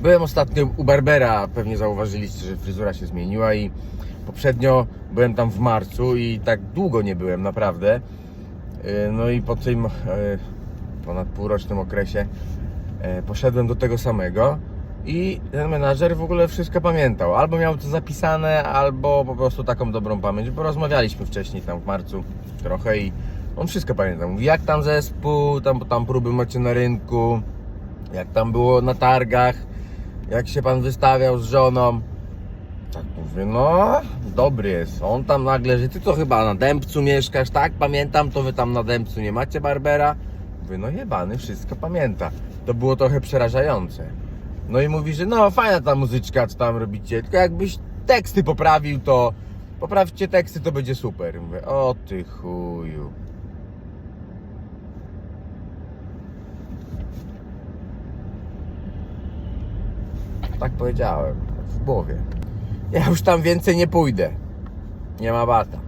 Byłem ostatnio u Barbera, pewnie zauważyliście, że fryzura się zmieniła i poprzednio byłem tam w marcu i tak długo nie byłem, naprawdę. Yy, No i po tym yy, ponad półrocznym okresie yy, poszedłem do tego samego i ten menadżer w ogóle wszystko pamiętał. Albo miał to zapisane, albo po prostu taką dobrą pamięć, bo rozmawialiśmy wcześniej tam w marcu trochę i on wszystko pamiętał. Mówi, jak tam zespół, tam, tam próby macie na rynku, jak tam było na targach, jak się pan wystawiał z żoną. Tak mówię, no dobry jest. On tam nagle, że ty to chyba na Dębcu mieszkasz, tak? Pamiętam, to wy tam na Dębcu nie macie Barbera. Mówię, no jebany, wszystko pamięta. To było trochę przerażające. No i mówi, że no fajna ta muzyczka, co tam robicie, tylko jakbyś teksty poprawił, to poprawcie teksty, to będzie super. Mówię, o ty chuju. Tak powiedziałem, w głowie. Ja już tam więcej nie pójdę. Nie ma bata.